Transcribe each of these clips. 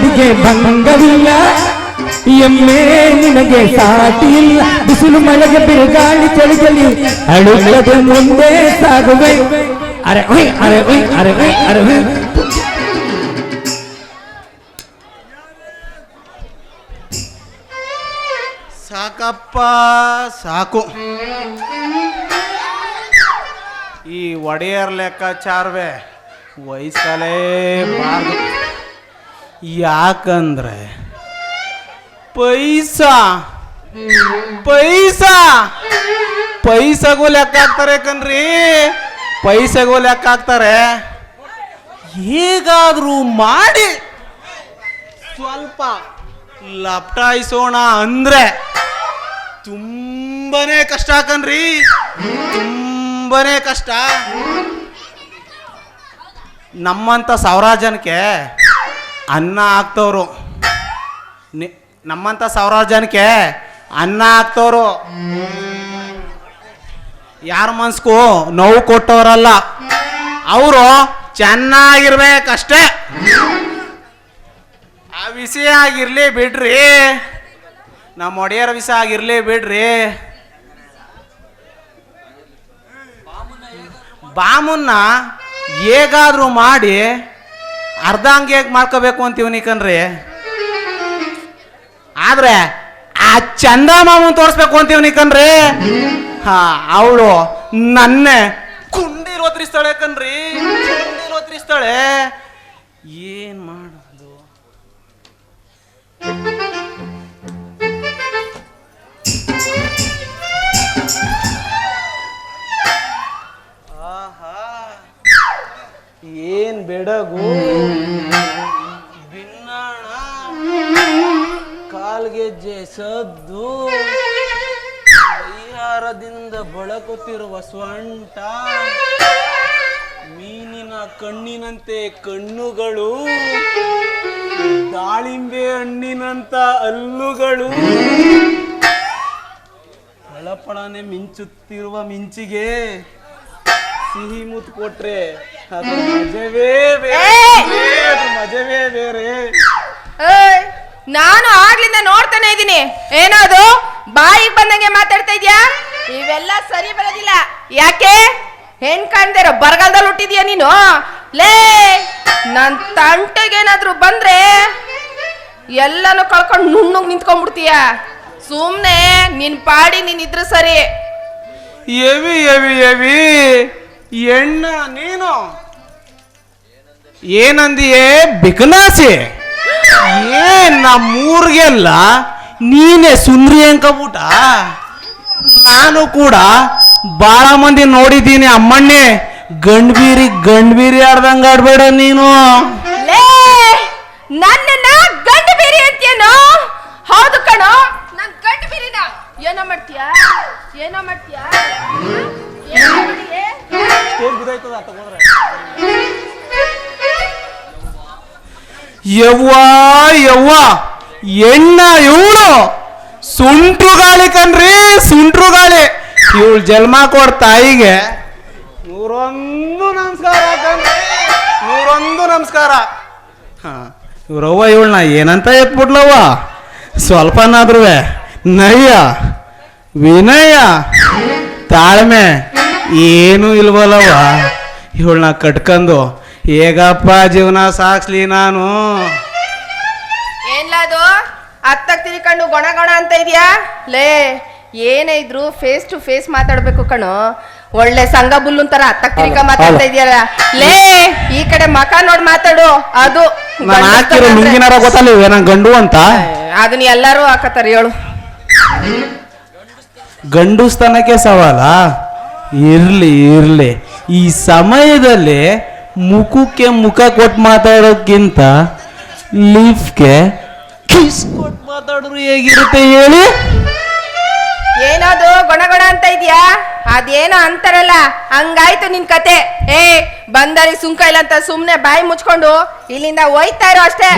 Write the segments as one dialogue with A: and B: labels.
A: ಮನದಿಗೆ ಭಂಗವಿಲ್ಲ, ಎಮ್ಮೆ ನಿನಗೆ ಸಾಟಿ ಇಲ್ಲ ಬಿಸಿಲು ಮಳೆಗೆ ಬಿರುಗಾಳಿ ಚಳಿಗಲಿ ಅಳುತ್ತದೆ ಮುಂದೆ ಸಾಗುವೆ. ಅರೆ, ಉಯ್ ಅರೆ ಉಯ್ ಅರೆ ಉಯ್ ಅರೆ, ಉಯ್.
B: ಸಾಕಪ್ಪ, ಸಾಕು. ಈ ಒಡೆಯರ್ ಲೆಕ್ಕಾಚಾರವೇ, ವಹಿಸಲೇಬಾರ್ದು. ಯಾಕಂದ್ರೆ ಪೈಸಾ ಪೈಸಾ. ಪೈಸಗೂ ಲೆಕ್ಕ ಹಾಕ್ತಾರೆ ಕಣ್ರಿ. ಪೈಸೆಗೂ ಲೆಕ್ಕ ಹಾಕ್ತಾರೆ. ಹೇಗಾದ್ರೂ ಮಾಡಿ. ಸ್ವಲ್ಪ ಲಪ್ಟಾಯಿಸೋಣ ಅಂದ್ರೆ ತುಂಬನೇ ಕಷ್ಟ ಕಣ್ರಿ. ತುಂಬನೇ ಕಷ್ಟ. ನಮ್ಮಂತ ಸಾವಿರ ಜನಕ್ಕೆ ಅನ್ನ ಹಾಕ್ತವ್ರು. ನಿ- ನಮ್ಮಂಥ ಸಾವಿರಾರು ಜನಕ್ಕೆ ಅನ್ನ ಹಾಕ್ತವ್ರು. ಯಾರ ಮನ್ಸ್ಗೂ ನೋವು ಕೊಟ್ಟವರಲ್ಲ. ಅವರು ಚೆನ್ನಾಗಿರ್ಬೇಕಷ್ಟೇ. ಆ ವಿಷಯ ಆಗಿರ್ಲಿ ಬಿಡ್ರಿ. ನಮ್ಮ ಒಡೆಯರ ವಿಷಯ ಆಗಿರ್ಲಿ ಬಿಡ್ರಿ. ಬಾಮುನ್ನ ಹೇಗಾದ್ರೂ ಮಾಡಿ ಅರ್ಧಾಂಗಿ ಹೇಗೆ ಮಾಡ್ಕೋಬೇಕು ಅಂತೀವಿ ಕಣ್ರಿ. ಆದ್ರೆ ಆ ಚಂದ ಮಾಮನ್ ತೋರಿಸ್ಬೇಕು ಅಂತೀವಿ ಕಣ್ರಿ. ಹಾ, ಅವಳು ನನ್ನೆ ಕುಂಡಿರೋದ್ರಿಸ್ತಾಳೆ ಕಣ್ರಿ. ಕುಂಡಿರೋದ್ರಿಸ್ತಾಳೆ ಏನ್ ಸ್ವಂಟ ಮೀನಿನ ಕಣ್ಣಿನಂತೆ ಕಣ್ಣುಗಳು ದಾಳಿಂಬೆ ಹಣ್ಣಿನಂತ ಹಲ್ಲುಗಳು. ಪಳಪಳನೆ ಮಿಂಚುತ್ತಿರುವ ಮಿಂಚಿಗೆ ಸಿಹಿ ಮುತ್ತು ಕೊಟ್ರೆ ಅದು ಮಜವೇ ಬೇರೆ. ಮಜವೇ ಬೇರೆ.
C: ನಾನು ಆಗ್ಲಿಂದ ನೋಡ್ತಾನೆ ಇದ್ದೀನಿ. ಏನದು ಬಾಯಿಗೆ ಬಂದಂಗೆ ಮಾತಾಡ್ತಾ ಇದ್ಯಾ? ಇವೆಲ್ಲ ಸರಿ ಬರೋದಿಲ್ಲ. ಯಾಕೆ? ಹೆಣ್ ಕಾಣ್ದಿರೋ, ಬರಗಾಲದಲ್ಲಿ ಹುಟ್ಟಿದ್ಯಾ ನೀನು? ಲೇ, ನನ್ ತಂಟೆಗೇನಾದ್ರೂ ಬಂದ್ರೆ ಎಲ್ಲಾನು ಕಳ್ಕೊಂಡು ನುಣ್ಣಗ್ ನಿಂತ್ಕೊಂಡ್ಬಿಡ್ತೀಯ. ಸುಮ್ನೆ ನಿನ್ ಪಾಡಿ ನೀನ್ ಇದ್ರೆ ಸರಿ.
B: ಎವಿ ಎವಿ ಎವಿ, ಎಣ್ಣ ನೀನು. ಏನಂದಿಯೇ, ಬಿಕನಾಸಿ. ಏನ್ ನಮ್ಮೂರಿಗೆಲ್ಲ ನೀನೇ ಸುಂದ್ರಿ ಅಂಕಬಿಟ್ಟ ನಾನು ಕೂಡ ಬಹಳ ಮಂದಿ ನೋಡಿದ್ದೀನಿ ಅಮ್ಮಣ್ಣೆ. ಗಂಡ್ಬೀರಿ ಗಂಡ್ಬೀರಿ ಆಡ್ದಂಗ ಆಡ್ಬೇಡ ನೀನು.
C: ನನ್ನನ್ನ ಗಂಡು ಬೀರಿ ಅಂತೀಯನೋ? ಹೌದು ಕಣೋ ನನ್ ಗಂಡು ಬೀರಿನ ಏನೋ ಮಾಡ್ತೀಯಾ? ಏನೋ ಮಾಡ್ತೀಯಾ? ಏನೋ
B: ಯವ್ವ ಯವ್ವ ಎಣ್ಣ ಇವಳು. ಸುಂಟ್ರು ಗಾಳಿ ಕಣ್ರಿ ಸುಂಟ್ರು ಗಾಳಿ. ಇವಳು ಜನ್ಮ ಕೊಡ್ ತಾಯಿಗೆ. ನೂರೊಂದು ನಮಸ್ಕಾರ ಕಣ್ರಿ. ನೂರೊಂದು ನಮಸ್ಕಾರ. ಹಾ ಇವ್ರವ್ವ ಇವಳನ್ನ ಏನಂತ ಎತ್ಬಿಡ್ಲವ್ವ ಸ್ವಲ್ಪನಾದ್ರೂ ನಯ್ಯ ವಿನಯ ತಾಳ್ಮೆ ಏನೂ ಇಲ್ವಲ್ಲವ್ವ. ಇವಳನ್ನ ಕಟ್ಕೊಂಡು ಹೇಗಪ್ಪ ಜೀವನ ಸಾಕ್ಸ್ಲಿ ನಾನು.
C: ಏನ್ಲದು ಅತ್ತಗ್ ತಿರ್ಕೊಂಡು ಗೊಣ ಗೊಣ ಅಂತ ಇದೆಯಾ? ಲೇ ಏನೇ ಇದ್ರು ಫೇಸ್ ಟು ಫೇಸ್ ಮಾತಾಡ್ಬೇಕು ಕಣು. ಒಳ್ಳೆ ಸಂಘ ಬುಲ್ಲು ತರ ಅತ್ತಾಗ ತಿರ್ಕ ಮಾತಾಡ್ತಾ. ಇದೆಯಲ್ಲ. ಲೇ ಈ ಕಡೆ ಮಕ ನೋಡ್ ಮಾತಾಡು. ಅದು
B: ಗೊತ್ತಲ್ಲ ಗಂಡು ಅಂತ?
C: ಅದನ್ನ ಎಲ್ಲರೂ ಹಾಕತ್ತಾರ ಹೇಳು.
B: ಗಂಡು ಸ್ಥಾನಕ್ಕೆ ಸವಾಲ? ಇರ್ಲಿ ಇರ್ಲಿ. ಈ ಸಮಯದಲ್ಲಿ ಮುಖಕ್ಕೆ ಮುಖ ಕೊಟ್ಟು ಮಾತಾಡೋಕ್ಕಿಂತ ಲಿಫ್ಗೆ ಕಿಸ್ ಕೊಟ್ಟು ಮಾತಾಡಿದ್ರು ಹೇಗಿರುತ್ತೆ ಹೇಳಿ?
C: ಏನದು ಗೊಣ ಗೊಣ ಅಂತ ಇದೆಯಾ? ಅದೇನೋ ಅಂತಾರಲ್ಲ ಹಂಗಾಯ್ತು ನಿನ್ ಕತೆ. ಏ ಬಂದರಿ ಸುಂಕ ಇಲ್ಲ ಅಂತ ಸುಮ್ನೆ ಬಾಯಿ ಮುಚ್ಕೊಂಡು ಇಲ್ಲಿಂದ ಹೋಯ್ತಾ ಇರೋ ಅಷ್ಟೇ.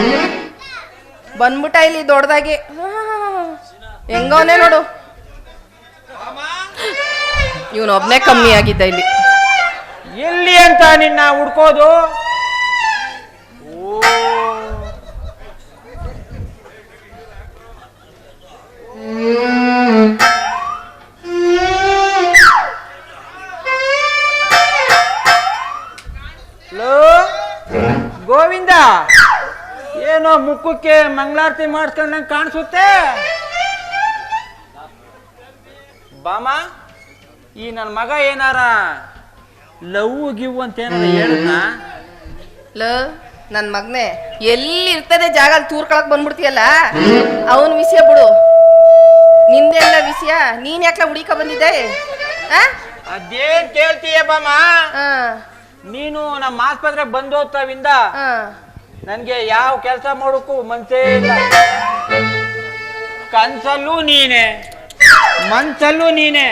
C: ಬಂದ್ಬಿಟ್ಟ ಇಲ್ಲಿ ದೊಡ್ಡದಾಗಿ. ಹೆಂಗವನೇ ನೋಡು. ಇವನೊಬ್ನೇ ಕಮ್ಮಿ ಆಗಿದ್ದ ಇಲ್ಲಿ.
D: ಎಲ್ಲಿ ಅಂತ ನಿನ್ನ ಹುಡ್ಕೋದು? ಮುಖಕ್ಕೆ ಮಂಗಳಾರತಿ ಮಾಡ್ಕೊಂಡಂಗೆ ಕಾಣಿಸುತ್ತೆ? ಬಾಮ ಈ ನನ್ನ ಮಗ ಏನಾರ ಲವ್ ಗಿವ್ ಅಂತ ಏನಾರ
C: ಲ ನನ್ ಮಗನೇ ಎಲ್ಲಿ ಇರ್ತದೆ ಜಾಗ ಅಲ್ಲಿ ತೂರ್ಕೊಳಕ್ ಬಂದ್ಬಿಡ್ತೀಯಲ್ಲ? ಅವನ್ ವಿಷಯ ಬಿಡು. ನಿಂದೆಲ್ಲ ವಿಷಯ ನೀನ್ ಯಾಕೆ ಹುಡಿಕ ಬಂದಿದ್ದೆ? ಆ?
D: ಅದೇನ್ ಕೇಳ್ತೀಯ ಬಾಮ? ನೀನು ನಮ್ಮ ಆಸ್ಪತ್ರೆಗೆ ಬಂದು ಹೋಗ್ತಾವಿಂದ?
C: ಆ.
D: ನನ್ಗೆ ಯಾವ ಕೆಲಸ ಮಾಡೋಕ್ಕೂ ಮನ್ಸೇ ಇಲ್ಲ. ಕನ್ಸಲ್ಲೂ ನೀನೆ. ಮನ್ಸಲ್ಲೂ ನೀನೆ.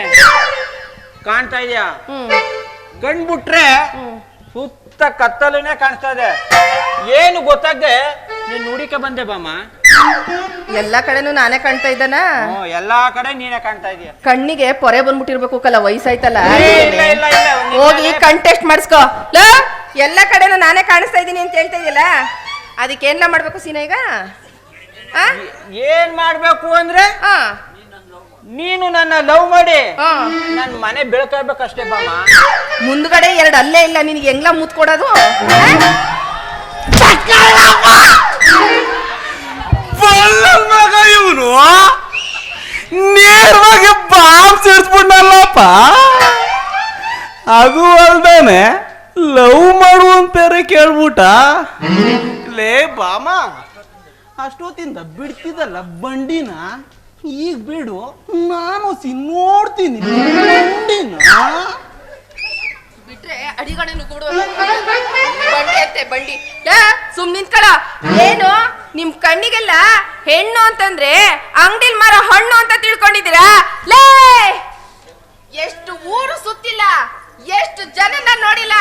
D: ಕಾಣ್ತಾ ಇದೆಯಾ?
C: ಹ್ಮ್.
D: ಗಂಡ್ಬಿಟ್ರೆ
C: ಹ್ಮ್.
D: ಸುತ್ತ ಕತ್ತಲನೇ ಕಾಣಿಸ್ತಾ ಇದೆ. ಏನು ಗೊತ್ತಾಗ್ದೆ ನೀನ್ ನುಡಿಕೆ ಬಂದೆ ಬಾಮ
C: ಎಲ್ಲಾ ಕಡೆನೂ ನಾನೇ ಕಾಣ್ತಾ ಇದ್ದಾನ?
D: ಹ್ಮ್, ಎಲ್ಲಾ ಕಡೆ ನೀನೇ ಕಾಣ್ತಾ ಇದೀಯ
C: ಕಣ್ಣಿಗೆ ಪೊರೆ ಬಂದ್ಬಿಟ್ಟಿರ್ಬೇಕು ಕಲ ವಯಸ್ಸಾಯ್ತಲ್ಲ.
D: ಇಲ್ಲ ಇಲ್ಲ ಇಲ್ಲ. ಒಂದ್ ನಿಮಿಷ
C: ಹೋಗಿ. ಕಣ್ ಟೆಸ್ಟ್ ಮಾಡಿಸ್ಕೋ. ಎಲ್ಲ ಕಡೆನೂ ನಾನೇ ಕಾಣಿಸ್ತಾ ಇದ್ದೀನಿ ಅಂತ ಹೇಳ್ತಾ ಇದೆಯಲ್ಲ? ಅದಕ್ಕೆ ಏನ್ ಮಾಡ್ಬೇಕು ಸೀನ ಈಗ? ಆ?
D: ಏನ್ ಮಾಡ್ಬೇಕು ಅಂದ್ರೆ
C: ಆ,
D: ನೀನು ನನ್ನ ಲವ್ ಮಾಡಿ.
C: ಆ.
D: ನನ್ ಮನೆ ಬೆಳ್ಕೊಳ್ಬೇಕಷ್ಟೇ ಬಾಮ
C: ಮುಂದ್ಗಡೆ ಎರಡು ಅಲ್ಲೇ ಇಲ್ಲ ನಿನಗೆ ಹೆಂಗ್ಲ ಮುತ್ ಕೊಡೋದು?
B: ಮಗ ಇವನು? ನೇರವಾಗಿ ಬಾಂಬ್ ಸಿಡಿಸ್ಬಿಟ್ನಲ್ಲಪ್ಪ ಅದು ಅಲ್ದಾನೆ ಲವ್ ಮಾಡುವಂತ ಅಂತಾರೆ ಕೇಳ್ಬಿಟ್ಟ ಲೇ ಬಾಮ ಅಷ್ಟೊತ್ತಿಂದ ಬಿಡ್ತಿದ್ದಲ್ಲ ಬಂಡಿನ ಈಗ ಬಿಡು ನಾನು ಸಿ ನೋಡ್ತೀನಿ ಬಂಡಿನ.
C: ಬಿಟ್ರೆ ಅಡಿಗಡೆ ನುಗ್ಗುಡು ಬಂಡಿ ಅಂತೆ ಬಂಡಿ. ಲಾ, ಸುಮ್ ನಿಂತ್ಕಳ. ಏನು ನಿಮ್ ಕಣ್ಣಿಗೆಲ್ಲ ಹೆಣ್ಣು ಅಂತಂದ್ರೆ ಅಂಗಡಿಲ್ ಮರ ಹಣ್ಣು ಅಂತ ತಿಳ್ಕೊಂಡಿದ್ದೀರಾ? ಲೇ ಎಷ್ಟು ಊರು ಸುತ್ತಿಲ್ಲ. ಎಷ್ಟು ಜನನ ನೋಡಿಲ್ಲ?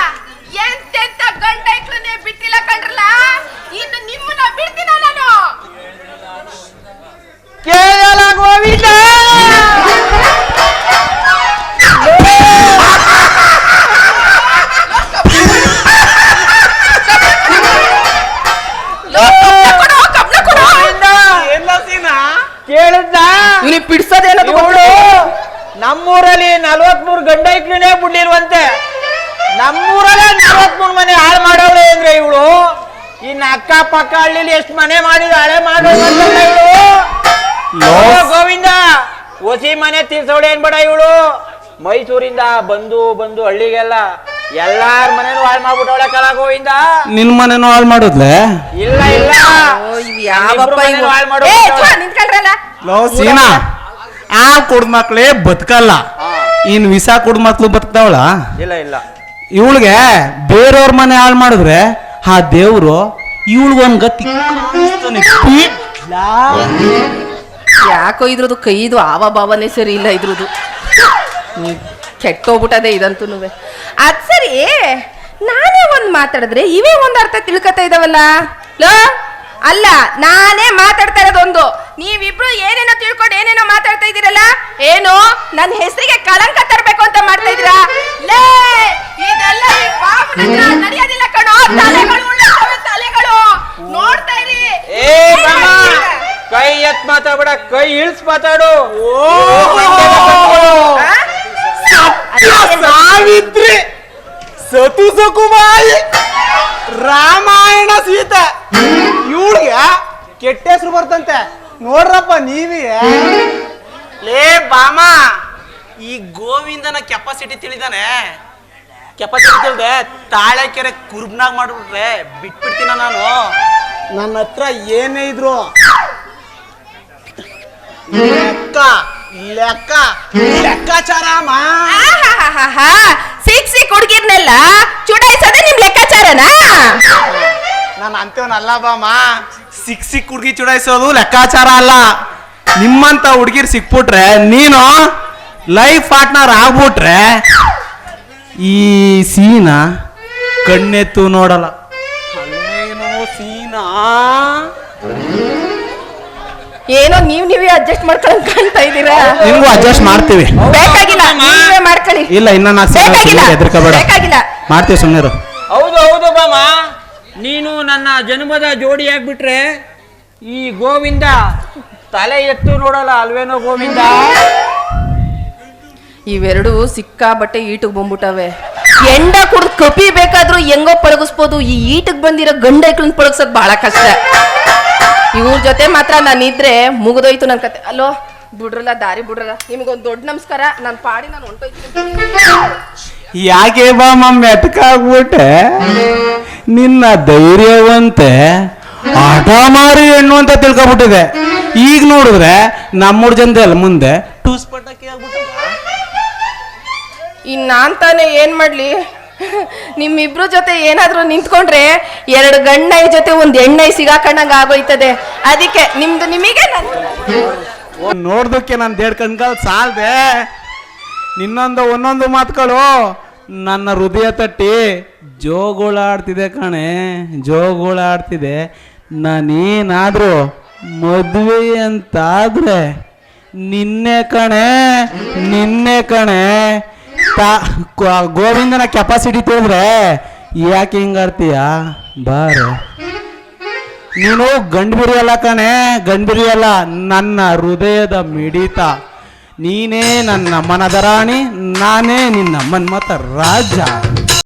C: ಎಂತೆಂತ ಗಂಡ ಬಿಟ್ಟಿಲ್ಲ ಕಂಡ್ರಲ್ಲ ಇನ್ನು ನಿಮ್ಮನ್ನ ಬಿಡ್ತೀನ ನಾನು?
D: ಕೇಳಲಾಗುವ ಗೋವಿಂದ ನಮ್ಮೂರಲ್ಲಿ ನಲ್ವತ್ಮೂರು ಗಂಡ ಐಕ್ಳನೇ ಬಿಡ್ಲಿಲ್ವಂತೆ. ನಮ್ಮೂರಲ್ಲೇ ನಲ್ವತ್ಮೂರು ಮನೆ ಹಾಳು ಮಾಡವಳೆ ಅಂದ್ರೆ ಇವಳು. ಇನ್ನು ಅಕ್ಕ ಪಕ್ಕ ಹಳ್ಳಿಲಿ ಎಷ್ಟು ಮನೆ ಮಾಡಿದ ಹಳೆ ಮಾಡೋದು ಇವಳು. ಗೋವಿಂದ ಹೊಸಿ ಮನೆ ತೀರ್ಸವಳೆ ಏನ್ಬೇಡ ಇವಳು. ಮೈಸೂರಿಂದ ಬಂದು ಬಂದು ಹಳ್ಳಿಗೆಲ್ಲ ಎಲ್ಲಾರ ಮನೇನು ಹಾಳು ಮಾಡ್ಬಿಟ್ಟವಳೆ ಕಲ ಗೋವಿಂದ.
B: ನಿನ್ ಮನೆನೂ ಹಾಳು ಮಾಡುದ್ಲೆ?
D: ಇಲ್ಲ ಇಲ್ಲ.
C: ಓ,
D: ಹಾಳು ಮಾಡು.
B: ಲೋ ಸೀನಾ. ಆ ಕುಡ್ದ ಮಕ್ಳೇ ಬದುಕಲ್ಲ. ಇನ್ ವಿಸಾ ಕುಡ್ದ ಮಕ್ಳು ಬದುಕ್ತಾವಳ?
D: ಇಲ್ಲ ಇಲ್ಲ.
B: ಇವಳಿಗೆ ಬೇರೆಯವ್ರ ಮನೆ ಹಾಳು ಮಾಡಿದ್ರೆ ಆ ದೇವ್ರು ಇವಳಿಗೊಂದ್ ಗತಿ.
C: ಯಾಕೋ ಇದ್ರದ್ದು ಕೈದು ಆವ ಭಾವನೆ ಸರಿ ಇಲ್ಲ ಇದ್ರದ್ದು. ಕೆಟ್ಟೋಗ್ಬಿಟ್ಟದೇ ಇದಂತೂ ಅದ್ ಸರಿ. ನಾನೇ ಒಂದ್ ಮಾತಾಡಿದ್ರೆ ಇವೇ ಒಂದ್ ಅರ್ಥ ತಿಳ್ಕೊತಾ ಇದಾವಲ್ಲ? ಲೋ. ಅಲ್ಲ ನಾನೇ ಮಾತಾಡ್ತಾ ಇರೋದೊಂದು. ನೀವಿಬ್ರು ಏನೇನೋ ತಿಳ್ಕೊಂಡು ಏನೇನೋ ಏನು? ನನ್ನ ಹೆಸರಿಗೆ ಕಳಂಕ ತರಬೇಕು ಅಂತ ಮಾಡ್ತಾ ಇದ್ರಾ ಲೇ ಇದೆಲ್ಲ ಈ ಹತ್ರ ನಡೆಯೋದಿಲ್ಲ ಕಣೋ. ತಲೆಗಳು ಉಳ್ಳಂತವೆ ತಲೆಗಳು. ನೋಡ್ತಾ ಇರಿ.
D: ಏ ಬಾಮ ಕೈ ಎತ್ ಮಾತಾಡ ಕೈ ಇಳಿಸ್ ಮಾತಾಡು.
C: ಆ? ಅದೇನು?
B: ಸಾವಿತ್ರಿ ಸತು ಸಕುಮಾಯಿ ರಾಮಾಯಣ ಸೀತ. ಇವಳಿಗೆ ಕೆಟ್ಟ ಹೆಸರು ಬರ್ತಂತೆ. ನೋಡ್ರಪ್ಪ ನೀವೇ. ಲೇ ಬಾಮ ಈ ಗೋವಿಂದನ ಕೆಪಾಸಿಟಿ ತಿಳಿದಾನೆ. ಕೆಪಾಸಿಟಿ ತಿಳಿದೆ ತಾಳೆ ಕೆರೆ ಕುರ್ಬ್ನಾಗ್ ಮಾಡ್ಬಿಟ್ರೆ ಬಿಟ್ಬಿಡ್ತೀನ ನಾನು. ನನ್ನ ಹತ್ರ ಏನೇ ಇದ್ರು. ಲೆಕ್ಕ ಲೆಕ್ಕ ಲೆಕ್ಕಾಚಾರ ಮಾ.
C: ಸಿಕ್ ಸಿಕ್ ಹುಡುಗಿರ್ನೆಲ್ಲ ಚುಡಾಯಿಸೋದೇ ನಿಮ್ ಲೆಕ್ಕಾಚಾರನಾ?
B: ನಾನು ಅಂತೇವನಲ್ಲ ಬಾಮ. ಸಿಕ್ ಸಿಕ್ ಹುಡುಗಿ ಚುಡಾಯಿಸೋದು ಲೆಕ್ಕಾಚಾರ ಅಲ್ಲ. ನಿಮ್ಮಂತ ಹುಡುಗಿರ್ ಸಿಕ್ಬಿಟ್ರೆ ನೀನು ಲೈಫ್ ಪಾರ್ಟ್ನರ್ ಆಗ್ಬಿಟ್ರೆ ಈ ಸೀನ ಕಣ್ಣೆತ್ತು ನೋಡಲ್ಲ. ಅಲ್ಲೇನೋ ಸೀನಾ
C: ಏನೋ ನೀವ್ ನೀವೇ ಅಡ್ಜಸ್ಟ್ ಮಾಡ್ಕೊಳಕ್ ಕಾಣ್ತಾ ಇದ್ದೀರಾ?
B: ನಿಮ್ಗೂ ಅಡ್ಜಸ್ಟ್ ಮಾಡ್ತೀವಿ.
C: ಬೇಕಾಗಿಲ್ಲ ನೀವೇ ಮಾಡ್ಕೊಳ್ಳಿ.
B: ಇಲ್ಲ ಇನ್ನ ನಾ
C: ಬೇಕಾಗಿಲ್ಲ
B: ಹೆದರ್ಕೋಬೇಡ
C: ಬೇಕಾಗಿಲ್ಲ.
B: ಮಾಡ್ತೀವಿ ಸುಮ್ಮನೆ
D: ಹೌದು ಹೌದು ಬಾಮ ನೀನು ನನ್ನ ಜನ್ಮದ ಜೋಡಿ ಆಗ್ಬಿಟ್ರೆ ಈ ಗೋವಿಂದ ತಲೆ ಎತ್ತು ನೋಡಲ್ಲ ಅಲ್ವೇನೋ ಗೋವಿಂದ?
C: ಇವೆರಡು ಸಿಕ್ಕಾಬಟ್ಟೆ ಈಟಿಗೆ ಬಂದ್ಬಿಟ್ಟವೆ. ಎಂಡ ಕುಡ್ದು ಕಪಿ ಬೇಕಾದ್ರೂ ಹೆಂಗೋ ಪಳಗಿಸ್ಬೋದು. ಈ ಈಟಿಗೆ ಬಂದಿರೋ ಗಂಡ ಐಕ್ಳನ್ನ ಪಳಗ್ಸೋದು ಬಹಳ ಕಷ್ಟ. ಇವ್ರ ಜೊತೆ ಮಾತ್ರ ನಾನು ಇದ್ರೆ ಮುಗಿದೋಯ್ತು ನನ್ನ ಕತೆ. ಅಲೋ ಬಿಡ್ರಲ್ಲ ದಾರಿ ಬಿಡ್ರಲ್ಲ. ನಿಮಗೊಂದು ದೊಡ್ಡ ನಮಸ್ಕಾರ. ನಾನು ಪಾಡಿ ನಾನು ಹೊಂಟೋಯ್ತೀನಿ.
B: ಯಾಕೆ ಬಾ ಮಮ್ಮ ಎತ್ಕಾಗ್ಬಿಟ್ಟೆ ನಿನ್ನ ಧೈರ್ಯವಂತೆ ಆಟ ಮಾರಿ ಹೆಣ್ಣು ಅಂತ ತಿಳ್ಕೊಬಿಟ್ಟಿದೆ. ಈಗ ನೋಡಿದ್ರೆ ನಮ್ಮೂರ್ ಜನ ಮುಂದೆ ಟೂಸ್ ಪಟಾಕಿ
C: ಇನ್ ನಾನ್ ತಾನೇ ಏನ್ ಮಾಡ್ಲಿ? ನಿಮ್ಮಿಬ್ರು ಜೊತೆ ಏನಾದ್ರೂ ನಿಂತ್ಕೊಂಡ್ರೆ ಎರಡು ಗಂಡೈ ಜೊತೆ ಒಂದ್ ಎಣ್ಣೈ ಸಿಗಾಕಂಡಂಗ ಆಗೋಯ್ತದೆ. ಅದಕ್ಕೆ ನಿಮ್ದು ನಿಮಗೆ
B: ನೋಡ್ದಕ್ಕೆ ನಾನು ದೇಡ್ ಕಣ್ಗಳು ಸಾಲ್ದೆ. ನಿನ್ನೊಂದು ಒಂದೊಂದು ಮಾತುಗಳು ನನ್ನ ಹೃದಯ ತಟ್ಟಿ ಜೋಗುಳಾಡ್ತಿದೆ ಕಣೆ ಜೋಗುಳಾಡ್ತಿದೆ. ನಾನೇನಾದರೂ ಮದುವೆ ಅಂತಾದ್ರೆ ನಿನ್ನೆ ಕಣೆ ನಿನ್ನೆ ಕಣೆ. ತಾ ಗೋವಿಂದನ ಕೆಪಾಸಿಟಿ ತಿಳಿದ್ರೆ ಯಾಕೆ ಹಿಂಗಾರ್ತೀಯ ಬಾರ. ನೀನು ಗಂಡ್ಬಿರಿ ಅಲ್ಲ ಕಣೆ ಗಂಡ್ಬಿರಿ ಅಲ್ಲ ನನ್ನ ಹೃದಯದ ಮಿಡಿತ. ನೀನೇ ನನ್ನ ಮನದ ರಾಣಿ, ನಾನೇ ನಿನ್ನ ಮನ್ಮತ ರಾಜ.